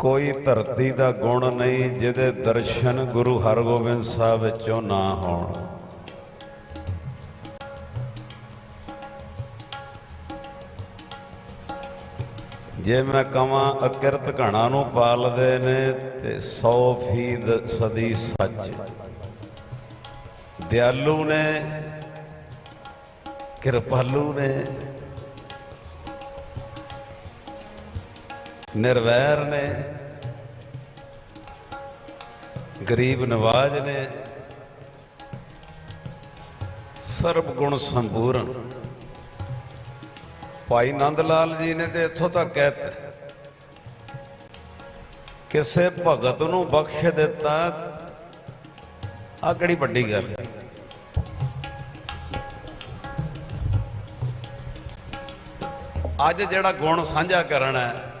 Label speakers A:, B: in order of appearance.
A: ਕੋਈ ਧਰਤੀ ਦਾ ਗੁਣ ਨਹੀਂ ਜਿਹਦੇ ਦਰਸ਼ਨ ਗੁਰੂ ਹਰਗੋਬਿੰਦ ਸਾਹਿਬ ਵਿੱਚੋਂ ਨਾ ਹੋਣ। ਜੇ ਮੈਂ ਕਵਾਂ ਅਕਿਰਤ ਘਣਾ ਨੂੰ ਪਾਲਦੇ ਨੇ ਤੇ 100 ਫੀਦ ਸਦੀ ਸੱਚ। ਦਿਆਲੂ ਨੇ, ਕਿਰਪਾਲੂ ਨੇ ਨਿਰਵੈਰ ਨੇ, ਗਰੀਬ ਨਵਾਜ ਨੇ, ਸਰਬ ਗੁਣ ਸੰਪੂਰਨ। ਭਾਈ ਨੰਦ ਲਾਲ ਜੀ ਨੇ ਤੇ ਇੱਥੋਂ ਤੱਕ ਕਹਿਤਾ ਕਿਸੇ ਭਗਤ ਨੂੰ ਬਖਸ਼ ਦਿੱਤਾ ਆ ਕਿਹੜੀ ਵੱਡੀ ਗੱਲ ਹੈ? ਅੱਜ ਜਿਹੜਾ ਗੁਣ ਸਾਂਝਾ ਕਰਨਾ ਹੈ